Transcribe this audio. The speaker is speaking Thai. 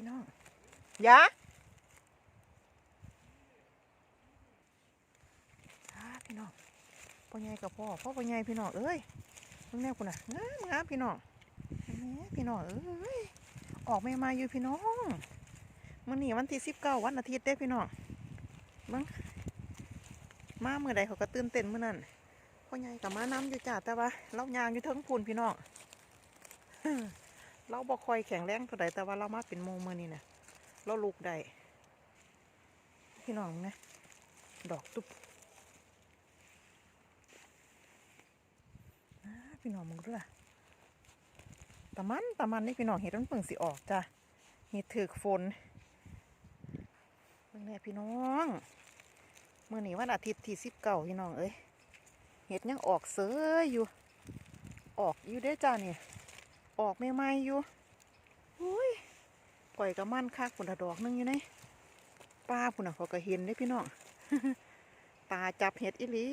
พี่น้องยะอ่าพี่น้องพ่อใหญ่กับพ่อพ่อพ่อใหญ่พี่น้องเอ้ยมึงแน่คุณน่ะงามงามพี่น้องแหม่พี่น้องเอ้ยออกไม่มาอยู่พี่น้องมื่อนี้วันที่สิบเก้าวันอาทิตย์เด้พี่น้องเบังมาเมื่อใดเขาก็ตื่นเต้นเมื่อนั้นพ่อใหญ่กับมาน้ำอยู่จ้าแต่ว่าเรายางอยู่เทิงพูนพี่น้อง เราบ่ค่อยแข็งแรงเท่าใดแต่ว่าเรามาเป็นโมเมือนี่นะเราลูกได้พี่น้องนะดอกตุ๊บพี่น้องมึงดูล่ะตะมันตะมันนี่พี่น้องเห็ดมันเพิ่งสิออกจ้ะเห็ดถือกฝนเบิ่งแน่พี่น้องเมื่อนี้วันอาทิตย์ที่สิบเก้าพี่น้องเอ้ยเห็ดยังออกเสยอยู่ ออกอยู่ได้จ้าเนี่ย ออกใหม่ๆอยู่อุ้ยปล่อยกระมันคักปุ่นละดอกนึงอยู่ในป้าปุ่นน่ะพอกระเห็นได้พี่น้องตาจับเห็ดอีหลี